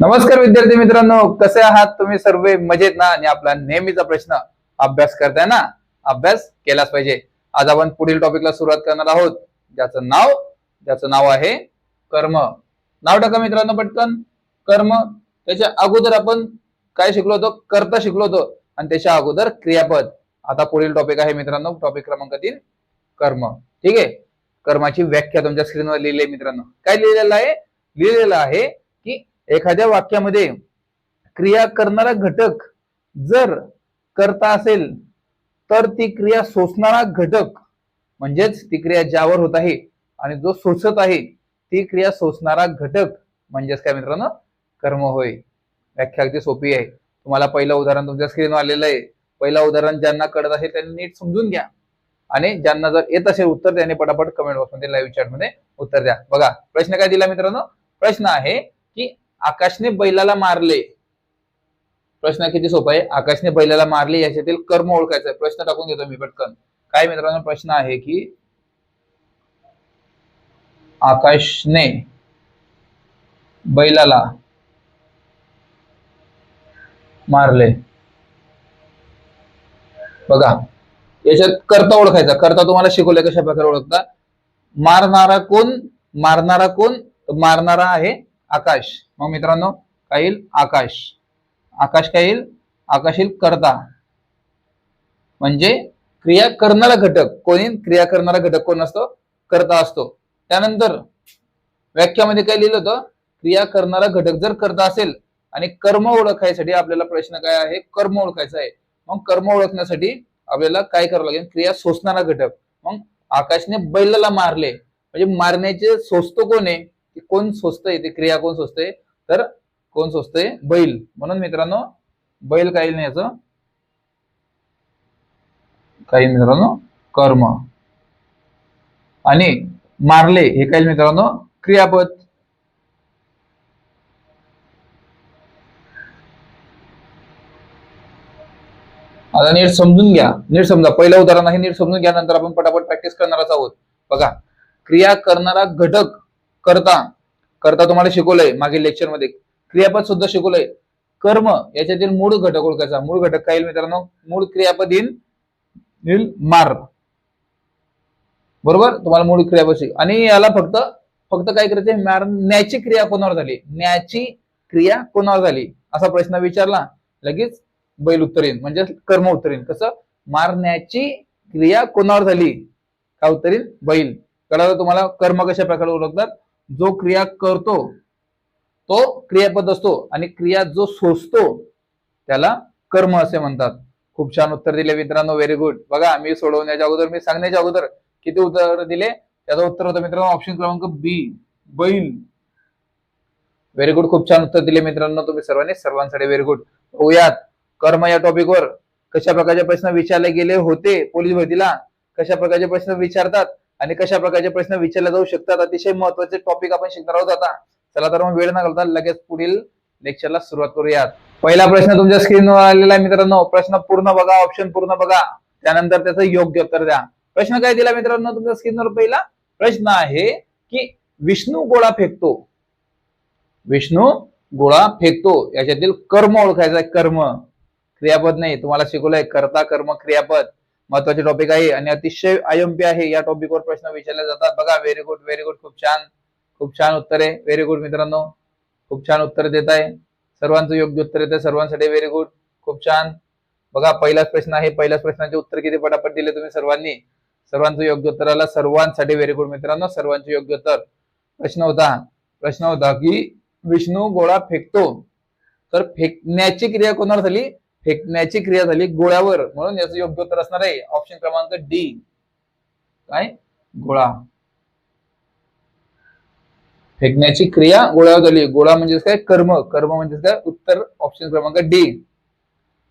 नमस्कार विद्यार्थी मित्रांनो कसे आहात तुम्ही सर्व? मजेत ना? आणि आपला नेहमीचा प्रश्न अभ्यास करताय ना? अभ्यास केलाच पाहिजे. आज आपण पुढील टॉपिकला सुरुवात करणार आहोत. ज्याचं नाव ज्याचं नाव आहे कर्म. नाव टाका मित्रांनो पटकन. कर्म त्याच्या अगोदर आपण काय शिकलो होतो? कर्ता शिकलो होतो. आणि त्याच्या अगोदर क्रियापद. आता पुढील टॉपिक आहे मित्रांनो टॉपिक क्रमांक तीन कर्म. ठीक आहे? कर्माची व्याख्या तुमच्या स्क्रीनवर लिहिली आहे मित्रांनो. काय लिहिलेलं आहे? लिहिलेलं आहे एखाद्या वाक्यामध्ये क्रिया करणारा घटक जर करता असेल तर ती क्रिया सोसणारा घटक म्हणजेच ती क्रिया ज्यावर होत आहे आणि जो सोसत आहे ती क्रिया सोसणारा घटक म्हणजेच काय मित्रांनो? कर्म होय. व्याख्या अगदी सोपी आहे. तुम्हाला पहिलं उदाहरण तुमच्या स्क्रीनवर आलेलं आहे. पहिलं उदाहरण ज्यांना कळत असेल त्यांनी नीट समजून घ्या. आणि ज्यांना जर येत असेल उत्तर त्यांनी पटापट कमेंट बॉक्समध्ये लाईव्ह चॅटमध्ये उत्तर द्या. बघा प्रश्न काय दिला मित्रांनो? प्रश्न आहे की आकाशने बैलाला मारले. प्रश्न किती सोपा आहे? आकाशने बैलाला मारले याच्यातील कर्म ओळखायचं आहे. प्रश्न टाकून घेतो मी पटकन. काय मित्रांनो प्रश्न आहे की आकाशने बैलाला मारले. बघा याच्यात करता ओळखायचा. करता तुम्हाला शिकवलंय कशा प्रकारे ओळखता? मारणारा कोण? मारणारा कोण? मारणारा आहे आकाश. मग मित्रांनो काय येईल आकाश. आकाश काय येईल आकाश येईल कर्ता. म्हणजे क्रिया करणारा घटक. कोणी क्रिया करणारा घटक कोण असतो? करता असतो. त्यानंतर व्याख्यामध्ये काय लिहिलं होतं? क्रिया करणारा घटक जर करता असेल आणि कर्म ओळखायसाठी आपल्याला प्रश्न काय आहे? कर्म ओळखायचा आहे. मग कर्म ओळखण्यासाठी आपल्याला काय करावं लागेल? क्रिया सोसणारा घटक. मग आकाशने बैलाला मारले. म्हणजे मारण्याचे सोसतो कोण आहे? की कोण सोचतंय ते क्रिया कोण सोचतंय तर कोण सोचतंय बैल. म्हणून मित्रांनो बैल काही नाही याचं. काही मित्रांनो कर्म. आणि मारले हे काही मित्रांनो क्रियापद. आता नीट समजून घ्या. नीट समजा पहिलं उदाहरण आहे नीट समजून घ्या नंतर आपण पटापट प्रॅक्टिस करणारच आहोत. बघा क्रिया करणारा घटक करता करता तुम्हाला शिकवलंय मागील लेक्चरमध्ये. क्रियापद सुद्धा शिकवलंय. कर्म याच्यातील मूळ घटक ओळखायचा. मूळ घटक काय येईल मित्रांनो? मूळ क्रियापद येईल मार. बरोबर? तुम्हाला मूळ क्रियापद शिक आणि याला फक्त फक्त काय करायचं मारण्याची क्रिया कोणावर झाली? न्याची क्रिया कोणावर झाली? असा प्रश्न विचारला लगेच बैल उत्तरेन म्हणजे कर्म उत्तरेन कसं? मारण्याची क्रिया कोणावर झाली? का उत्तरेन बैल. कळालं तुम्हाला कर्म कशा प्रकारे ओळखतात? जो क्रिया करतो तो क्रियापद असतो आणि क्रिया जो सोसतो त्याला कर्म असे म्हणतात. खूप छान उत्तर दिले मित्रांनो व्हेरी गुड बघा मी सोडवण्याच्या अगोदर मी सांगण्याच्या अगोदर किती उत्तर दिले? त्याचं उत्तर होतं मित्रांनो ऑप्शन क्रमांक बी बैल. व्हेरी गुड खूप छान उत्तर दिले मित्रांनो तुम्ही सर्वांनी सर्वांसाठी व्हेरी गुड होऊयात कर्म या टॉपिकवर कशा प्रकारचे प्रश्न विचारले गेले होते? पोलीस भरतीला कशा प्रकारचे प्रश्न विचारतात? आणि कशा प्रकारचे प्रश्न विचारले जाऊ शकतात अतिशय महत्त्वाचे टॉपिक आपण शिकणार आहोत आता. चला तर मग वेळ न घालता लगेच पुढील लेक्चरला सुरुवात करूयात. पहिला प्रश्न तुमच्या स्क्रीनवर आलेला आहे मित्रांनो. प्रश्न पूर्ण बघा ऑप्शन पूर्ण बघा. त्यानंतर त्याचं योग्य उत्तर द्या. प्रश्न काय दिला मित्रांनो तुमच्या स्क्रीनवर पहिला? प्रश्न आहे की विष्णू गोळा फेकतो. विष्णू गोळा फेकतो. याच्यातील कर्म ओळखायचा कर्म. क्रियापद नाही. तुम्हाला शिकवलंय कर्ता कर्म क्रियापद. महत्त्वाचे टॉपिक आहे आणि अतिशय आयएमपी आहे या टॉपिकवर प्रश्न विचारले जातात. बघा व्हेरी गुड व्हेरी गुड खूप छान खूप छान उत्तर आहे. व्हेरी गुड मित्रांनो. खूप छान उत्तर देत आहे. सर्वांचं योग्य उत्तर येतं सर्वांसाठी व्हेरी गुड खूप छान. बघा पहिलाच प्रश्न आहे. पहिल्याच प्रश्नाचे उत्तर किती पटापट दिले तुम्ही सर्वांनी? सर्वांचं योग्य उत्तर आला. सर्वांसाठी व्हेरी गुड मित्रांनो. सर्वांचे योग्य उत्तर. प्रश्न होता. प्रश्न होता की विष्णू गोळा फेकतो. तर फेकण्याची क्रिया कोणावर झाली? फेकण्याची क्रिया झाली गोळ्यावर. म्हणून याचं योग्य उत्तर असणार आहे. ऑप्शन क्रमांक डी काय? गोळा. फेकण्याची क्रिया गोळ्यावर झाली. गोळा म्हणजेच काय? कर्म. कर्म म्हणजेच काय? उत्तर ऑप्शन क्रमांक डी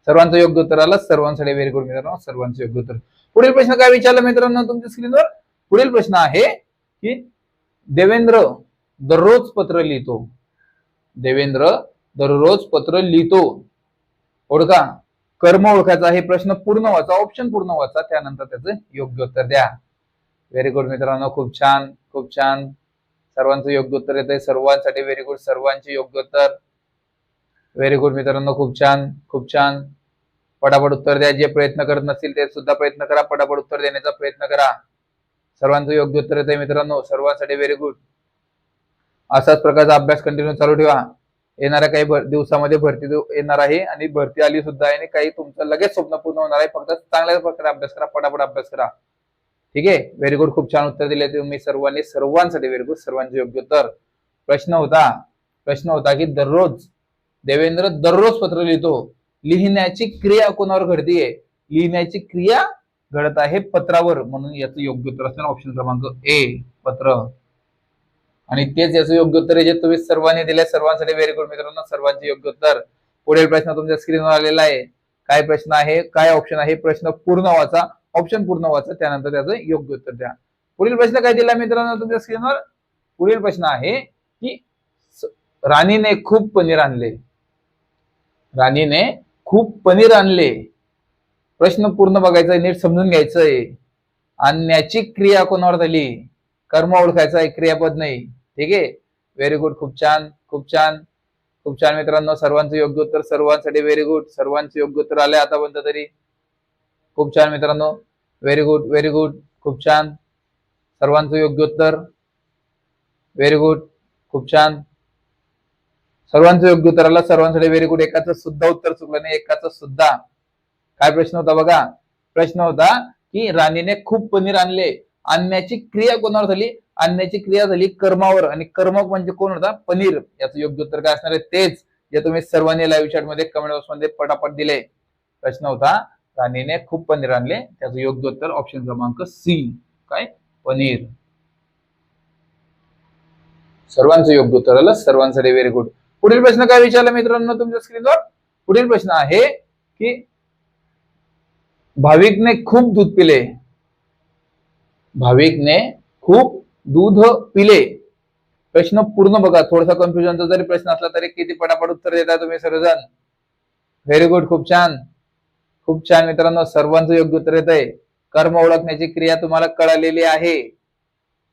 सर्वांचं योग्य उत्तर आलं. सर्वांसाठी व्हेरी गुड मित्रांनो. सर्वांचं योग्य उत्तर. पुढील प्रश्न काय विचारला मित्रांनो तुमच्या स्क्रीनवर पुढील प्रश्न आहे की देवेंद्र दररोज पत्र लिहितो. देवेंद्र दररोज पत्र लिहितो. ओळखा. कर्म ओळखायचा हे प्रश्न पूर्ण वाचा ऑप्शन पूर्ण वाचा त्यानंतर त्याचं योग्य उत्तर द्या. व्हेरी गुड मित्रांनो खूप छान खूप छान. सर्वांचं योग्य उत्तर येत आहे सर्वांसाठी व्हेरी गुड सर्वांचे योग्य उत्तर. व्हेरी गुड मित्रांनो खूप छान खूप छान. पटापट उत्तर द्या. जे प्रयत्न करत नसतील ते सुद्धा प्रयत्न करा. पटापट उत्तर देण्याचा प्रयत्न करा. सर्वांचं योग्य उत्तर येते मित्रांनो. सर्वांसाठी व्हेरी गुड असाच प्रकारचा अभ्यास कंटिन्यू चालू ठेवा. येणाऱ्या काही दिवसामध्ये भरती येणार आहे आणि भरती आली सुद्धा आहे आणि काही तुमचं लगेच स्वप्न पूर्ण होणार आहे. फक्त चांगल्या प्रकारे अभ्यास करा पटापट अभ्यास करा. ठीक आहे? व्हेरी गुड खूप छान उत्तर दिले तुम्ही सर्वांनी. सर्वांसाठी व्हेरी गुड सर्वांचे योग्य उत्तर. प्रश्न होता. प्रश्न होता की दररोज देवेंद्र दररोज पत्र लिहितो. लिहिण्याची क्रिया कोणावर घडतीये? लिहिण्याची क्रिया घडत आहे पत्रावर. म्हणून याचं योग्य उत्तर असणार ऑप्शन क्रमांक ए पत्र. आणि तेच याचं योग्य उत्तर जे तुम्ही सर्वांनी दिले सर्वांसाठी व्हेरी गुड मित्रांनो सर्वांचे योग्य उत्तर. पुढील प्रश्न तुमच्या स्क्रीनवर आलेला आहे. काय प्रश्न आहे? काय ऑप्शन आहे? प्रश्न पूर्ण वाचा. ऑप्शन पूर्ण वाचा. त्यानंतर त्याचं योग्य उत्तर द्या. पुढील प्रश्न काय दिला मित्रांनो तुमच्या स्क्रीनवर पुढील प्रश्न आहे की राणीने खूप पनीर आणले. राणीने खूप पनीर आणले. प्रश्न पूर्ण बघायचा नीट समजून घ्यायचंय. आणण्याची क्रिया कोणावर झाली? कर्म ओळखायचा एक क्रियापद नाही. ठीक आहे? व्हेरी गुड खूप छान खूप छान. खूप छान मित्रांनो सर्वांचं योग्य उत्तर सर्वांसाठी व्हेरी गुड सर्वांचं योग्य उत्तर आलंय आतापर्यंत तरी. खूप छान मित्रांनो. व्हेरी गुड व्हेरी गुड खूप छान. सर्वांचं योग्य उत्तर. व्हेरी गुड खूप छान. सर्वांचं योग्य उत्तर आलं सर्वांसाठी व्हेरी गुड एकाचं सुद्धा उत्तर चुकलं नाही एकाचं सुद्धा. काय प्रश्न होता बघा? प्रश्न होता की राणीने खूप पनीर आणले. आणण्याची क्रिया कोणावर झाली? आणण्याची क्रिया झाली कर्मावर. आणि कर्मक म्हणजे कोण होता? पनीर. याचं योग्य उत्तर काय असणार आहे? तेच जे तुम्ही सर्वांनी लाईव्ह चॅटमध्ये कमेंट बॉक्समध्ये पटापट दिले. प्रश्न होता राणीने खूप पनीर आणले. त्याचं योग्य उत्तर ऑप्शन क्रमांक सी काय? पनीर. सर्वांचं योग्य उत्तर आलं. सर्वांसाठी व्हेरी गुड पुढील प्रश्न काय विचारला मित्रांनो तुमच्या स्क्रीनवर पुढील प्रश्न आहे की भाविकने खूप दूध पिले. भाविकने खूप दूध पिले. प्रश्न पूर्ण बघा. थोडासा कन्फ्युजनचा जरी प्रश्न असला तरी किती पटापट उत्तर देता तुम्ही सर्वजण? व्हेरी गुड खूप छान. खूप छान मित्रांनो. सर्वांचं योग्य उत्तर येत आहे कर्म ओळखण्याची क्रिया तुम्हाला कळालेली आहे.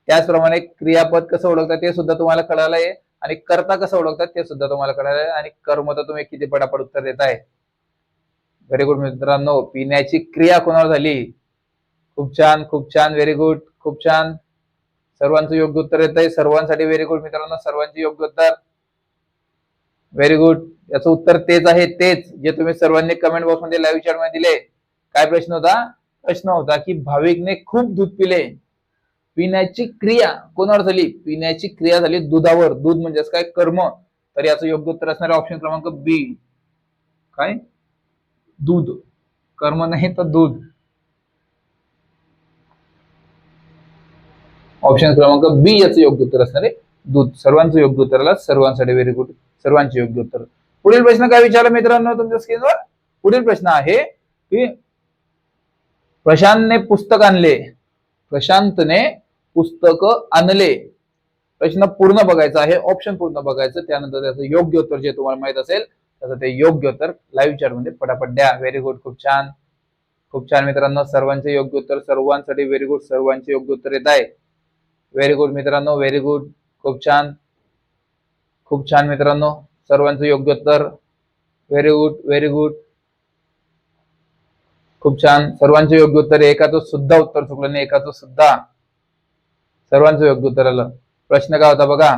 त्याचप्रमाणे क्रियापद कसं ओळखतात ते सुद्धा तुम्हाला कळालं आहे. आणि कर्ता कसं ओळखतात ते सुद्धा तुम्हाला कळालं आहे. आणि कर्म तर तुम्ही किती पटापट उत्तर देताय. व्हेरी गुड मित्रांनो. पिण्याची क्रिया कोणावर झाली? खूप छान खूप छान व्हेरी गुड खूप छान. सर्वांचं योग्य उत्तर येत आहे. सर्वांसाठी व्हेरी गुड मित्रांनो सर्वांचे योग्य उत्तर. व्हेरी गुड याचं उत्तर तेच आहे तेच. जे तुम्ही सर्वांनी कमेंट बॉक्समध्ये लाईव्ह चॅटमध्ये दिले. काय प्रश्न होता? प्रश्न होता की भाविकने खूप दूध पिले. पिण्याची क्रिया कोणावर झाली पिण्याची क्रिया झाली दुधावर. दूध म्हणजेच काय? कर्म. तर याचं योग्य उत्तर असणार ऑप्शन क्रमांक बी काय? दूध. कर्म नाही तर दूध. ऑप्शन क्रमांक बी याचं योग्य उत्तर असणार आहे दूध. सर्वांचं योग्य उत्तर आला सर्वांसाठी व्हेरी गुड सर्वांचे योग्य उत्तर. पुढील प्रश्न काय विचारला मित्रांनो तुमच्या स्क्रीनवर पुढील प्रश्न आहे की प्रशांतने पुस्तक आणले. प्रशांतने पुस्तक आणले. प्रश्न पूर्ण बघायचा आहे ऑप्शन पूर्ण बघायचं त्यानंतर त्याचं योग्य उत्तर जे तुम्हाला माहीत असेल त्याचं ते योग्य उत्तर लाईव्ह चॅटमध्ये पटापट द्या. व्हेरी गुड खूप छान. खूप छान मित्रांनो सर्वांचे योग्य उत्तर सर्वांसाठी व्हेरी गुड सर्वांचे योग्य उत्तर येत आहे. व्हेरी गुड मित्रांनो. व्हेरी गुड खूप छान. खूप छान मित्रांनो. सर्वांचं योग्य उत्तर. व्हेरी गुड व्हेरी गुड खूप छान. सर्वांचे योग्य उत्तर एकाचं सुद्धा उत्तर चुकलं नाही. एकाचं सुद्धा. सर्वांचं योग्य उत्तर आलं. प्रश्न काय होता बघा?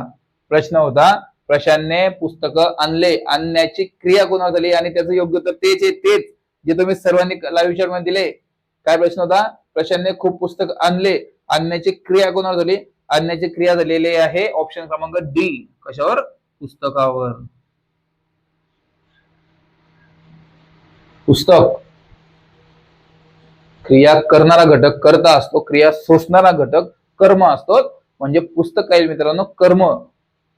प्रश्न होता प्रशांतने पुस्तक आणले. आणण्याची क्रिया कोणावर झाली? आणि त्याचं योग्य उत्तर तेच आहे तेच. जे तुम्ही सर्वांनी लाईव्ह विचारमध्ये दिले. काय प्रश्न होता? प्रशांतने खूप पुस्तक आणले. आणण्याची क्रिया कोणावर झाली? आणण्याची क्रिया झालेली आहे ऑप्शन क्रमांक डी कशावर? पुस्तकावर. पुस्तक. क्रिया करणारा घटक करता असतो. क्रिया सोसणारा घटक कर्म असतो. म्हणजे पुस्तक काय मित्रांनो कर्म.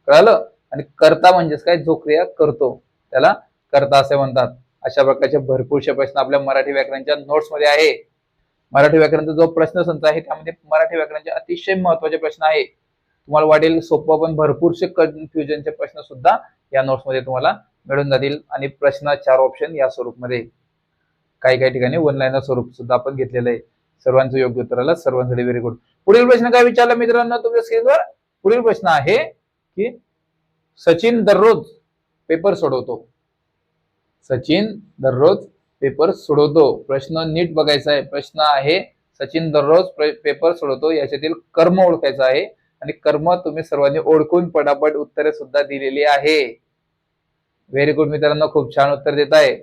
कळालं? आणि कर्ता म्हणजेच काय? जो क्रिया करतो. त्याला कर्ता असे म्हणतात. अशा प्रकारचे भरपूरशे प्रश्न आपल्या मराठी व्याकरणच्या नोट्समध्ये आहे. मराठी व्याकरणचा जो प्रश्न संच आहे त्यामध्ये मराठी व्याकरणचे अतिशय महत्त्वाचे प्रश्न आहे. तुम्हाला वाटेल सोपं पण भरपूरसे कन्फ्युजनचे प्रश्न सुद्धा या नोट्समध्ये तुम्हाला मिळून जातील. आणि प्रश्न चार ऑप्शन या स्वरूपमध्ये. काही काही ठिकाणी वन लाईनर स्वरूप सुद्धा आपण घेतलेलं आहे. सर्वांचं योग्य उत्तर आलं सर्वांसाठी व्हेरी गुड पुढील प्रश्न काय विचारला मित्रांनो तुमच्या स्क्रीनवर पुढील प्रश्न आहे की सचिन दररोज पेपर सोडवतो. सचिन दररोज पेपर सोडवतो. प्रश्न नीट बघायचा आहे. प्रश्न आहे सचिन दररोज पेपर सोडवतो. याच्यातील कर्म ओळखायचं आहे. आणि कर्म तुम्ही सर्वांनी ओळखून पटापट उत्तरे सुद्धा दिलेली आहे. व्हेरी गुड मित्रांनो खूप छान उत्तर देत आहे.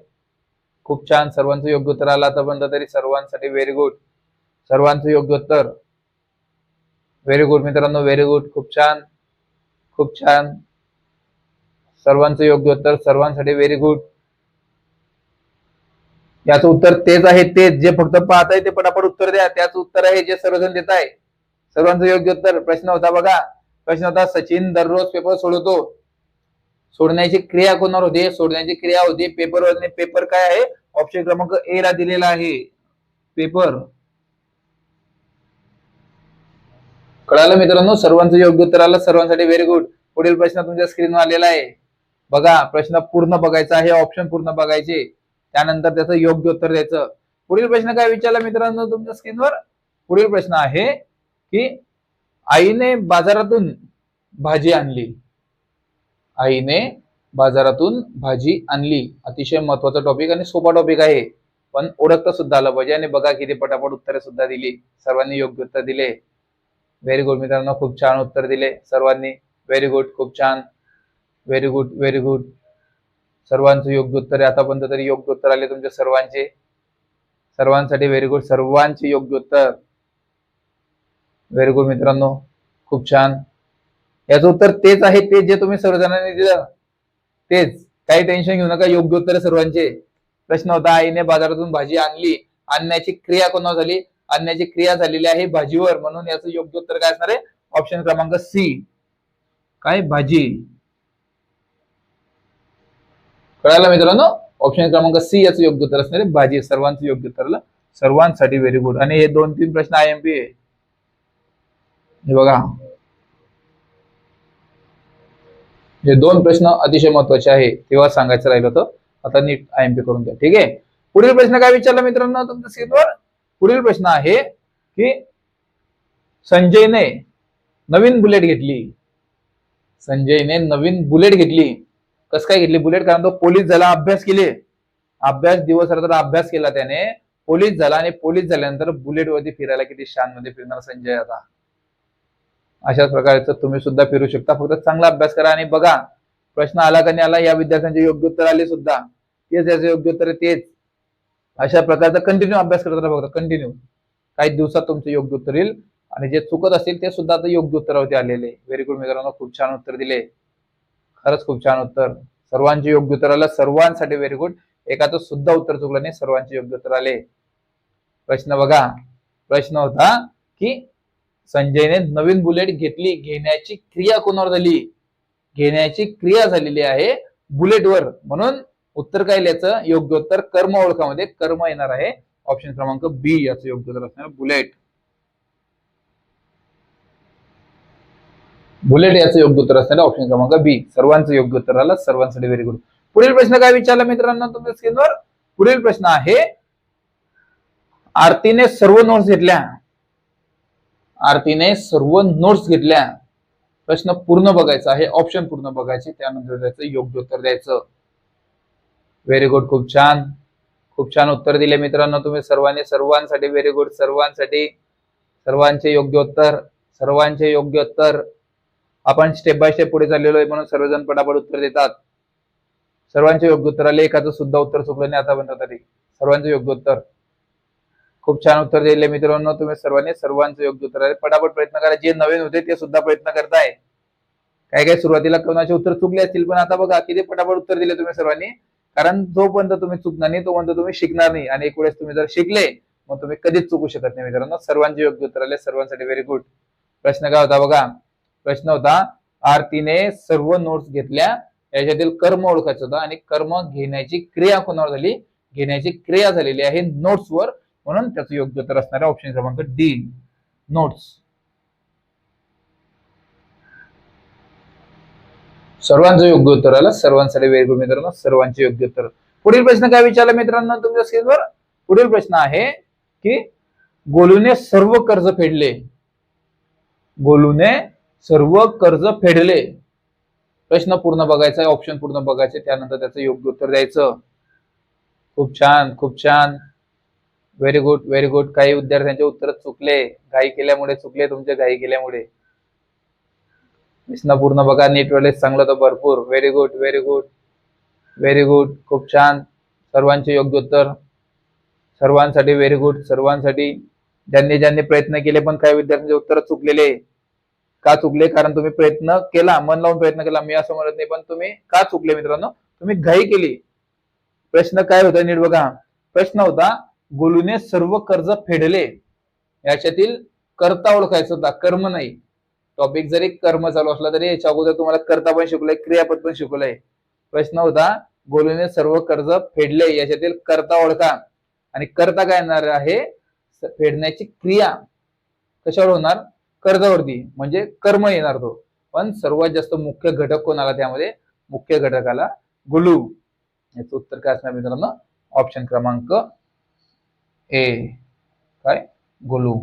खूप छान. सर्वांचं योग्य उत्तर आलं आतापर्यंत तरी सर्वांसाठी व्हेरी गुड सर्वांचं योग्य उत्तर. व्हेरी गुड मित्रांनो व्हेरी गुड खूप छान. खूप छान. सर्वांचं योग्य उत्तर सर्वांसाठी व्हेरी गुड याचं उत्तर तेच आहे तेच जे फक्त पाहत आहे ते पटापट उत्तर द्या. त्याच उत्तर आहे जे सर्वजण देत आहे. सर्वांचं योग्य उत्तर. प्रश्न होता बघा. प्रश्न होता सचिन दररोज पेपर सोडवतो सोडण्याची क्रिया कोणावर होते? सोडण्याची क्रिया होती पेपरवर पेपर काय आहे? ऑप्शन क्रमांक ए ला दिलेला आहे. पेपर कळालं मित्रांनो? सर्वांचं योग्य उत्तर आलं. सर्वांसाठी व्हेरी गुड पुढील प्रश्न तुमच्या स्क्रीनवर आलेला आहे. बघा प्रश्न पूर्ण बघायचा आहे. ऑप्शन पूर्ण बघायचे. त्यानंतर त्याचं योग्य उत्तर द्यायचं. पुढील प्रश्न काय विचारला मित्रांनो तुमच्या स्क्रीनवर पुढील प्रश्न आहे की आईने बाजारातून भाजी आणली. आईने बाजारातून भाजी आणली. अतिशय महत्त्वाचा टॉपिक आणि सोपा टॉपिक आहे. पण ओळखता सुद्धा आलं पाहिजे आणि बघा किती पटापट उत्तरे सुद्धा दिली. सर्वांनी योग्य उत्तर दिले. व्हेरी गुड मित्रांनो खूप छान उत्तर दिले. सर्वांनी व्हेरी गुड खूप छान. व्हेरी गुड व्हेरी गुड सर्वांचं योग्य उत्तर आहे. आतापर्यंत तरी योग्य उत्तर आले तुमच्या सर्वांचे. सर्वांसाठी व्हेरी गुड सर्वांचे योग्य उत्तर व्हेरी गुड मित्रांनो. खूप छान. याचं उत्तर तेच आहे. तेच जे तुम्ही सर्वजणांनी दिलं तेच. काही टेन्शन घेऊ नका. योग्य उत्तर सर्वांचे. प्रश्न होता आईने बाजारातून भाजी आणली. आणण्याची क्रिया कोणा झाली? आणण्याची क्रिया झालेली आहे भाजीवर. म्हणून याचं योग्य उत्तर काय असणार आहे? ऑप्शन क्रमांक सी काय? भाजी. कळायला मित्रांनो? ऑप्शन क्रमांक सी याचं योग्य उत्तर असणार आहे. भाजी सर्वांचं योग्य उत्तर सर्वांसाठी व्हेरी गुड आणि हे दोन तीन प्रश्न आय एम पी आहे. हे बघा. हे दोन प्रश्न अतिशय महत्त्वाचे आहे. तेव्हा सांगायचं राहिलं होतं. आता नीट आय एम पी करून घ्या. ठीक आहे? पुढील प्रश्न काय विचारला मित्रांनो तुमच्या स्क्रीनवर? पुढील प्रश्न आहे की संजयने नवीन बुलेट घेतली. संजयने नवीन बुलेट घेतली. कसं काय घेतली? बुलेट कारण तो पोलीस झाला अभ्यास केले. अभ्यास दिवस रात्र अभ्यास केला त्याने. पोलीस झाला आणि पोलीस झाल्यानंतर बुलेट वरती फिरायला किती शानमध्ये फिरणार संजय आता. अशाच प्रकारचं तुम्ही सुद्धा फिरू शकता. फक्त चांगला अभ्यास करा आणि बघा प्रश्न आला का नाही आला या विद्यार्थ्यांचे योग्य उत्तर आले सुद्धा. तेच याचं योग्य उत्तर तेच. अशा प्रकारचा कंटिन्यू अभ्यास करत राहा फक्त कंटिन्यू काही दिवसात तुमचं योग्य उत्तर येईल. आणि जे चुकत असेल ते सुद्धा आता योग्य उत्तरावरती आलेले. व्हेरी गुड मित्रांनो खूप छान उत्तर दिले. खरंच खूप छान उत्तर. सर्वांचे योग्य उत्तर आलं. सर्वांसाठी व्हेरी गुड एकाचं सुद्धा उत्तर चुकलं नाही. सर्वांचे योग्य उत्तर आले. प्रश्न बघा. प्रश्न होता की संजयने नवीन बुलेट घेतली. घेण्याची क्रिया कोणावर झाली? घेण्याची क्रिया झालेली आहे बुलेटवर. म्हणून उत्तर काय लिहायचं? योग्य उत्तर कर्म ओळखामध्ये कर्म येणार आहे. ऑप्शन क्रमांक बी याचं योग्य उत्तर असणार बुलेट. बुलेट याचं योग्य उत्तर असणार ऑप्शन क्रमांक बी सर्वांचं योग्य उत्तर आलं सर्वांसाठी व्हेरी गुड पुढील प्रश्न काय विचारला मित्रांनो तुमच्या स्क्रीनवर पुढील प्रश्न आहे आरतीने सर्व नोट्स घेतल्या. आरतीने सर्व नोट्स घेतल्या. प्रश्न पूर्ण बघायचा आहे ऑप्शन पूर्ण बघायचे त्यानंतर त्याचं योग्य उत्तर द्यायचं. व्हेरी गुड खूप छान. खूप छान उत्तर दिले मित्रांनो तुम्ही सर्वांनी. सर्वांसाठी व्हेरी गुड सर्वांसाठी. सर्वांचे योग्य उत्तर सर्वांचे योग्य उत्तर. आपण स्टेप बाय स्टेप पुढे चाललेलो आहे म्हणून सर्वजण पटापट उत्तर देतात. सर्वांचे योग्य उत्तर आले एकाचं सुद्धा उत्तर चुकलं नाही आतापर्यंत तरी सर्वांचे योग्य उत्तर. खूप छान उत्तर दिले मित्रांनो तुम्ही सर्वांनी सर्वांचं योग्य उत्तर आहे पटापट प्रयत्न करा जे नवीन होते ते सुद्धा प्रयत्न करताय. काय काय सुरुवातीला कोणाचे उत्तर चुकले असतील पण आता बघा किती पटापट उत्तर दिले तुम्ही सर्वांनी. कारण जोपर्यंत तुम्ही चुकणार नाही तोपर्यंत तुम्ही शिकणार नाही. आणि एक वेळेस तुम्ही जर शिकले मग तुम्ही कधीच चुकू शकत नाही मित्रांनो. सर्वांचे योग्य उत्तर आले सर्वांसाठी व्हेरी गुड प्रश्न काय होता बघा? प्रश्न होता आरतीने सर्व नोट्स घेतल्या. याच्यातील कर्म ओळखायचं होतं आणि कर्म घेण्याची क्रिया कोणावर झाली? घेण्याची क्रिया झालेली आहे नोट्सवर म्हणून त्याचं योग्य उत्तर असणार आहे ऑप्शन क्रमांक डी नोट्स सर्वांचं योग्य उत्तर आलं. सर्वांसाठी वेगवेगळे मित्रांनो सर्वांचे योग्य उत्तर. पुढील प्रश्न काय विचारला मित्रांनो तुमच्या स्क्रीनवर पुढील प्रश्न आहे की गोलूने सर्व कर्ज फेडले. गोलूने सर्व कर्ज फेडले. प्रश्न पूर्ण बघायचा ऑप्शन पूर्ण बघायचे त्यानंतर त्याचं योग्य उत्तर द्यायचं. खूप छान खूप छान. व्हेरी गुड व्हेरी गुड काही विद्यार्थ्यांचे उत्तर चुकले. घाई केल्यामुळे चुकले तुमचे घाई केल्यामुळे. प्रश्न पूर्ण बघा नीट वेळेस चांगलं तर भरपूर. Very good very good very good खूप छान. सर्वांचे योग्य उत्तर. सर्वांसाठी व्हेरी गुड सर्वांसाठी ज्यांनी ज्यांनी प्रयत्न केले पण काही विद्यार्थ्यांचे उत्तर चुकलेले. का चुकले? कारण तुम्ही प्रयत्न केला मन लावून प्रयत्न केला मी असं म्हणत नाही पण तुम्ही का चुकले मित्रांनो? तुम्ही घाई केली. प्रश्न काय होता नीट बघा. प्रश्न होता गोलूने सर्व कर्ज फेडले. याच्यातील कर्ता ओळखायचा होता कर्म नाही. टॉपिक जरी कर्म चालू असला तरी याच्या अगोदर तुम्हाला कर्ता पण शिकलाय क्रियापद पण शिकवलंय. प्रश्न होता गोलूने सर्व कर्ज फेडले याच्यातील कर्ता ओळखा. आणि कर्ता काय येणार आहे? फेडण्याची क्रिया. कशावर होणार? कर्जावरती म्हणजे कर्म येणार तो. पण सर्वात जास्त मुख्य घटक कोणाला त्यामध्ये? मुख्य घटकाला गुलू. याचं उत्तर काय असणार मित्रांनो? ऑप्शन क्रमांक ए काय? गुलू.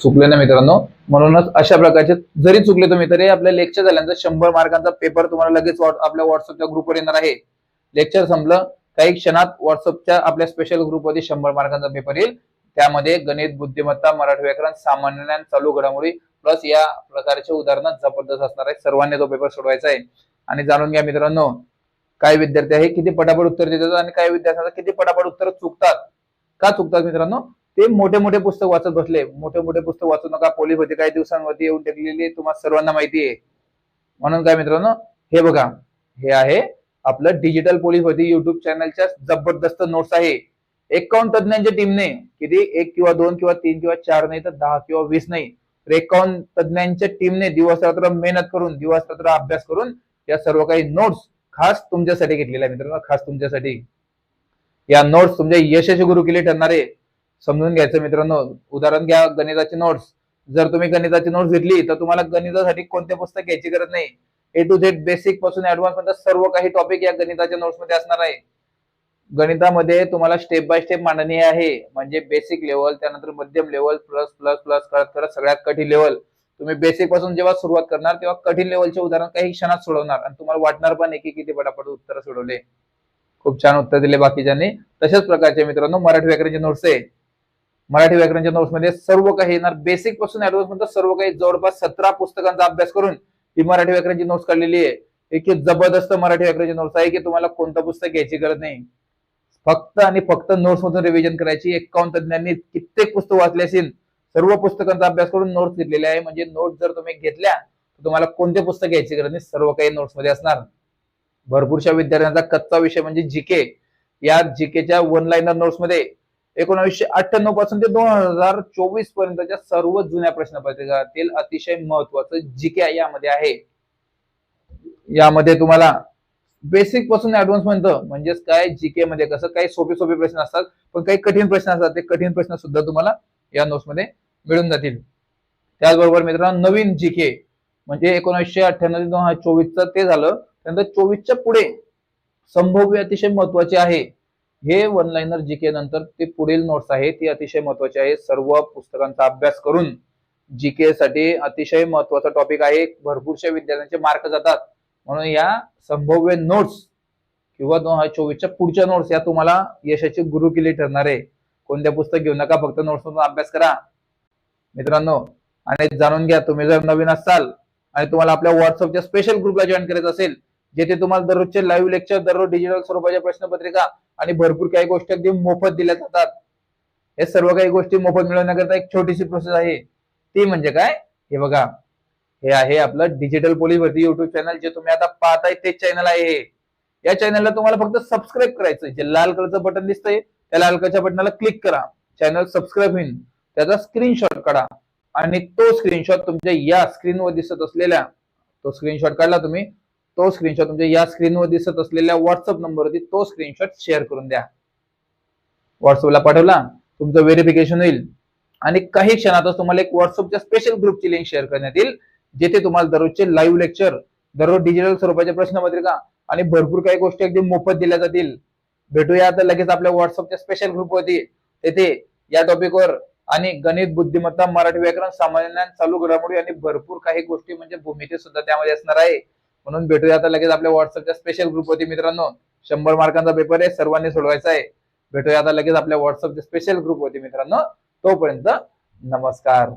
चुकले ना मित्रांनो? म्हणूनच अशा प्रकारचे जरी चुकले तुम्ही तरी आपल्या लेक्चर झाल्यानंतर शंभर मार्कांचा पेपर तुम्हाला लगेच आपल्या व्हॉट्सअपच्या ग्रुपवर येणार आहे. लेक्चर संपलं काही क्षणात व्हॉट्सअपच्या आपल्या स्पेशल ग्रुपवरती शंभर मार्कांचा पेपर येईल. त्यामध्ये गणित बुद्धिमत्ता मराठी व्याकरण सामान्य ज्ञान चालू घडामोडी प्लस या प्रकारचे उदाहरण जबरदस्त असणार आहे सर्वांनी तो पेपर सोडवायचा आहे. आणि जाणून घ्या मित्रांनो काय विद्यार्थी आहे किती पटापट उत्तर देतात आणि काही विद्यार्थ्यांना किती पटापट उत्तर चुकतात. का चुकतात मित्रांनो? ते मोठे मोठे पुस्तक वाचत बसले. मोठे मोठे पुस्तक वाचू नका. पोलीस होते काही दिवसांवरती येऊन टेकलेली तुम्हाला सर्वांना माहिती आहे. म्हणून काय मित्रांनो हे बघा. हे आहे आपलं डिजिटल पोलीस होती. युट्यूब चॅनलच्या जबरदस्त नोट्स आहे. एकावन्न तज्ञांच्या टीमने किती? एक किंवा दोन किंवा तीन किंवा चार नाही तर दहा किंवा वीस नाही. तर एकावन्न तज्ञांच्या टीमने दिवस रात्र मेहनत करून दिवस रात्र अभ्यास करून या सर्व काही नोट्स खास तुमच्यासाठी घेतलेल्या मित्रांनो खास तुमच्यासाठी. या नोट्स तुमच्या यशस्वी गुरु केले ठरणारे समजून घ्यायचं मित्रांनो. उदाहरण घ्या गणिताची नोट्स जर तुम्ही गणिताची नोट्स घेतली तर तुम्हाला गणितासाठी कोणते पुस्तक घ्यायची गरज नाही. ए टू झेड बेसिकपासून ऍडव्हान्स पर्यंत सर्व काही टॉपिक या गणिताच्या नोट्समध्ये असणार आहे. गणितामध्ये तुम्हाला स्टेप बाय स्टेप मांडणी आहे. म्हणजे बेसिक लेवल त्यानंतर मध्यम लेवल प्लस प्लस प्लस करत करत सगळ्यात कठीण लेवल तुम्ही बेसिकपासून जेव्हा सुरुवात करणार तेव्हा कठीण लेवलचे उदाहरण काही क्षणात सोडवणार. आणि तुम्हाला वाटणार पण एक किती पटापट उत्तर सोडवले. खूप छान उत्तर दिले बाकीच्यांनी. तशाच प्रकारचे मित्रांनो मराठी व्याकरणचे नोट्स आहे. मराठी व्याकरणच्या नोट्समध्ये सर्व काही येणार. बेसिकपासून ऍडव्हान्स पर्यंत सर्व काही जवळपास सतरा पुस्तकांचा अभ्यास करून ही मराठी व्याकरणची नोट्स काढलेली आहे. एक जबरदस्त मराठी व्याकरणची नोट्स आहे की तुम्हाला कोणतं पुस्तक घ्यायची गरज नाही. फक्त आणि फक्त नोट्स मधून रिव्हिजन करायची. एकावन्न तज्ञांनी कित्येक पुस्तक वाचले असेल सर्व पुस्तकांचा अभ्यास करून नोट्स घेतलेले आहे. म्हणजे नोट्स जर तुम्ही घेतल्या तर तुम्हाला कोणते पुस्तक घ्यायची गरज नाही? सर्व काही नोट्समध्ये असणार. भरपूरशा विद्यार्थ्यांचा कच्चा विषय म्हणजे जीके या जीकेच्या वन लाईनर नोट्समध्ये एकोणीसशे अठ्ठ्याण्णवपासून ते दोन हजार चोवीस पर्यंतच्या सर्व जुन्या प्रश्नपत्रिकातील अतिशय महत्वाचं जीके यामध्ये आहे. यामध्ये तुम्हाला बेसिकपासून ऍडव्हान्स पर्यंत म्हणजेच काय जीके मध्ये कसं काही सोपे सोपे प्रश्न असतात पण काही कठीण प्रश्न असतात ते कठीण प्रश्न सुद्धा तुम्हाला या नोट्समध्ये मिळून जातील. त्याचबरोबर मित्रांनो नवीन जीके म्हणजे एकोणीसशे अठ्ठ्याण्णव दोन हजार चोवीसचं ते झालं त्यानंतर चोवीसच्या पुढे संभाव्य अतिशय महत्त्वाचे आहे. हे वन लाईनर जीके नंतर ते पुढील नोट्स आहे ती अतिशय महत्वाची आहे. सर्व पुस्तकांचा अभ्यास करून जीके साठी अतिशय महत्त्वाचा टॉपिक आहे. भरपूरशा विद्यार्थ्यांचे मार्क जातात. म्हणून या संभाव्य नोट्स किंवा दोन हजार चोवीसच्या पुढच्या नोट्स या तुम्हाला यशाची गुरु केली ठरणार आहे. कोणत्या पुस्तक घेऊ नका फक्त नोट्स मधून अभ्यास करा. मित्रांनो आणि जाणून घ्या तुम्ही जर नवीन असाल आणि तुम्हाला आपल्या व्हॉट्सअपच्या स्पेशल ग्रुपला जॉईन करायचं असेल जेथे तुम्हाला दररोजचे लाईव्ह लेक्चर दररोज डिजिटल स्वरूपाच्या प्रश्नपत्रिका आणि भरपूर काही गोष्टी अगदी मोफत दिल्या जातात. हे सर्व काही गोष्टी मोफत मिळवण्याकरता एक छोटीशी प्रोसेस आहे. ती म्हणजे काय? हे बघा. हे आहे आपलं डिजिटल पोलीस भरती युट्यूब चॅनल जे तुम्ही आता पाहताय तेच चॅनल आहे हे. या चॅनलला तुम्हाला फक्त सबस्क्राईब करायचं जे लाल कलरचं बटन दिसतंय त्या लाल कलरच्या बटनाला क्लिक करा. चॅनल सबस्क्राईब होईल. त्याचा स्क्रीनशॉट काढा. आणि तो स्क्रीनशॉट तुमच्या या स्क्रीनवर दिसत असलेल्या तो स्क्रीनशॉट काढला तुम्ही तो स्क्रीनशॉट तुमच्या या स्क्रीनवर दिसत असलेल्या व्हॉट्सअप नंबरवरती तो स्क्रीनशॉट शेअर करून द्या. व्हॉट्सअपला पाठवला तुमचं व्हेरिफिकेशन होईल. आणि काही क्षणातच तुम्हाला एक व्हॉट्सअपच्या स्पेशल ग्रुपची लिंक शेअर करण्यात येईल. जेथे तुम्हाला दररोजचे लाईव्ह लेक्चर दररोज डिजिटल स्वरूपाच्या प्रश्नपत्रिका आणि भरपूर काही गोष्टी अगदी मोफत दिल्या जातील. भेटूया आता लगेच आपल्या व्हॉट्सअपच्या स्पेशल ग्रुपवरती तेथे या टॉपिकवर आणि गणित बुद्धिमत्ता मराठी व्याकरण सामान्य ज्ञान चालू घडामोडी आणि भरपूर काही गोष्टी म्हणजे भूमिती सुद्धा त्यामध्ये असणार आहे. म्हणून भेटूया आता लगेच आपल्या व्हॉट्सअपच्या स्पेशल ग्रुपवरती मित्रांनो. शंभर मार्कांचा पेपर आहे सर्वांनी सोडवायचा आहे. भेटूया आता लगेच आपल्या व्हॉट्सअपच्या स्पेशल ग्रुपवरती मित्रांनो. तोपर्यंत नमस्कार.